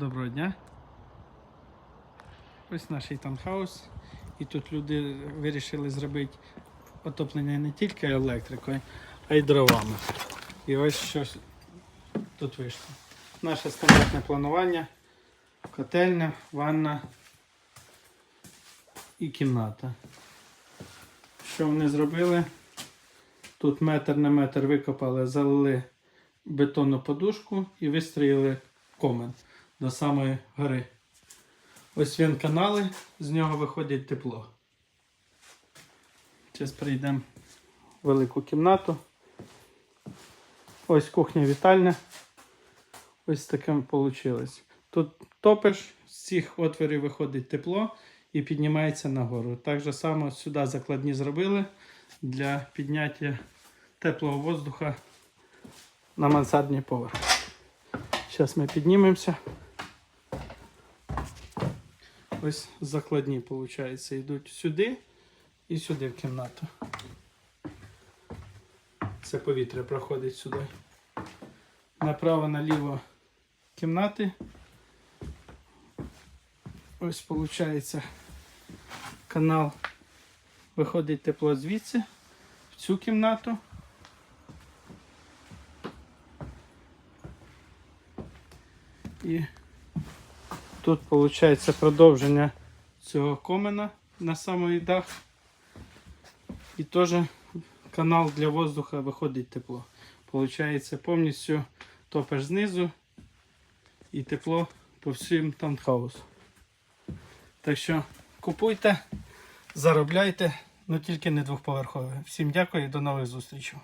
Доброго дня. Ось наш таунхаус. І тут люди вирішили зробити отоплення не тільки електрикою, а й дровами. І ось що тут вийшло. Наше стандартне планування, котельня, ванна і кімната. Що вони зробили? Тут метр на метр викопали, залили бетонну подушку і вистроїли комен до самої гори. Ось він канали, з нього виходить тепло. Зараз прийдемо в велику кімнату. Ось кухня вітальня. Ось таким вийшло. Тут топиш, з цих отворів виходить тепло і піднімається нагору. Так же само сюди закладні зробили для підняття теплого воздуха на мансардний поверх. Зараз ми піднімемося. Ось закладні, виходить, йдуть сюди і сюди в кімнату. Це повітря проходить сюди. Направо наліво кімнати. Ось виходить канал. Виходить тепло звідси в цю кімнату. І тут виходить продовження цього комена на самий дах. І теж канал для воздуха виходить тепло. Получається повністю топиш знизу і тепло по всім таунхаусу. Так що купуйте, заробляйте, ну тільки не двохповерхове. Всім дякую і до нових зустрічей.